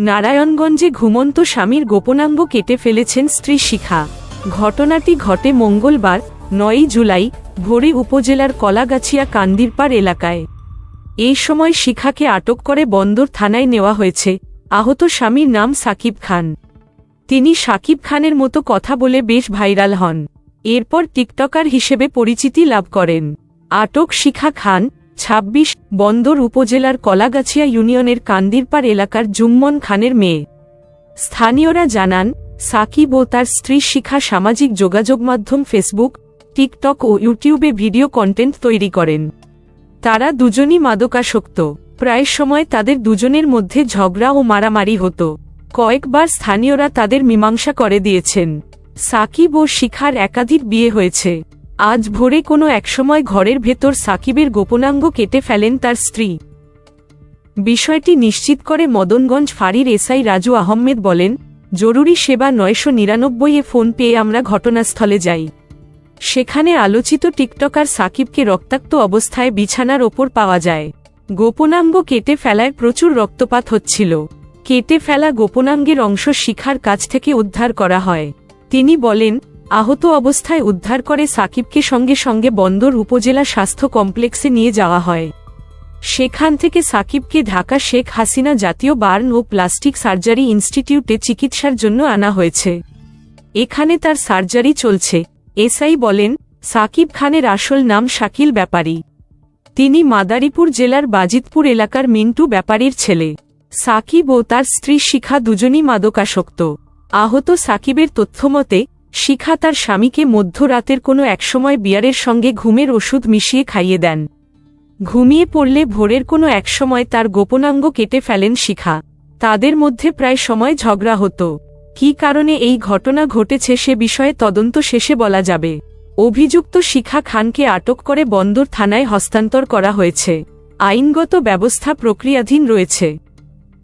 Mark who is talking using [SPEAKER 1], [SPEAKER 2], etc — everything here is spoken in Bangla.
[SPEAKER 1] নারায়ণগঞ্জে ঘুমন্ত স্বামীর গোপনাঙ্গ কেটে ফেলেছেন স্ত্রী শিখা। ঘটনাটি ঘটে মঙ্গলবার, নয়ই জুলাই, ভোরে উপজেলার কলাগাছিয়া কান্দিরপাড় এলাকায়। এই সময় শিখাকে আটক করে বন্দর থানায় নেওয়া হয়েছে। আহত স্বামীর নাম সাকিব খান। তিনি সাকিব খানের মতো কথা বলে বেশ ভাইরাল হন। এরপর টিকটকার হিসেবে পরিচিতি লাভ করেন। আটক শিখা খান ২৬ বন্দর উপজেলার কলাগাছিয়া ইউনিয়নের কান্দিরপাড় এলাকার জুম্মন খানের মেয়ে। স্থানীয়রা জানান, সাকিব ও তার স্ত্রী শিখা সামাজিক যোগাযোগ মাধ্যম ফেসবুক, টিকটক ও ইউটিউবে ভিডিও কন্টেন্ট তৈরি করেন। তারা দুজনই মাদকাসক্ত। প্রায় সময় তাদের দুজনের মধ্যে ঝগড়া ও মারামারি হতো। কয়েকবার স্থানীয়রা তাদের মীমাংসা করে দিয়েছেন। সাকিব ও শিখার একাধিক বিয়ে হয়েছে। আজ ভোরে কোনো একসময় ঘরের ভেতর সাকিবের গোপনাঙ্গ কেটে ফেলেন তার স্ত্রী। বিষয়টি নিশ্চিত করে মদনগঞ্জ ফাঁড়ির এসআই রাজু আহমেদ বলেন, জরুরি সেবা নয়শো নিরানব্বই এ ফোন পেয়ে আমরা ঘটনাস্থলে যাই। সেখানে আলোচিত টিকটকার সাকিবকে রক্তাক্ত অবস্থায় বিছানার ওপর পাওয়া যায়। গোপনাঙ্গ কেটে ফেলায় প্রচুর রক্তপাত হচ্ছিল। কেটে ফেলা গোপনাঙ্গের অংশ শিখার কাছ থেকে উদ্ধার করা হয়। তিনি বলেন আহত অবস্থায় উদ্ধার করে সাকিবকে সঙ্গে সঙ্গে বন্দর উপজেলা স্বাস্থ্য কমপ্লেক্সে নিয়ে যাওয়া হয়। সেখান থেকে সাকিবকে ঢাকা শেখ হাসিনা জাতীয় বার্ন ও প্লাস্টিক সার্জারি ইনস্টিটিউটে চিকিৎসার জন্য আনা হয়েছে। এখানে তার সার্জারি চলছে। এসআই বলেন, সাকিব খানের আসল নাম শাকিল ব্যাপারী। তিনি মাদারীপুর জেলার বাজিতপুর এলাকার মিন্টু ব্যাপারীর ছেলে। সাকিব ও তার স্ত্রী শিখা দুজনই মাদকাসক্ত। আহত সাকিবের তথ্যমতে শিখা তার স্বামীকে মধ্যরাতের কোনো একসময় বিয়ারের সঙ্গে ঘুমের ওষুধ মিশিয়ে খাইয়ে দেন। ঘুমিয়ে পড়লে ভোরের কোনো একসময় তার গোপনাঙ্গ কেটে ফেলেন শিখা। তাদের মধ্যে প্রায় সময় ঝগড়া হতো। কী কারণে এই ঘটনা ঘটেছে সে বিষয়ে তদন্ত শেষে বলা যাবে। অভিযুক্ত শিখা খানকে আটক করে বন্দর থানায় হস্তান্তর করা হয়েছে। আইনগত ব্যবস্থা প্রক্রিয়াধীন রয়েছে।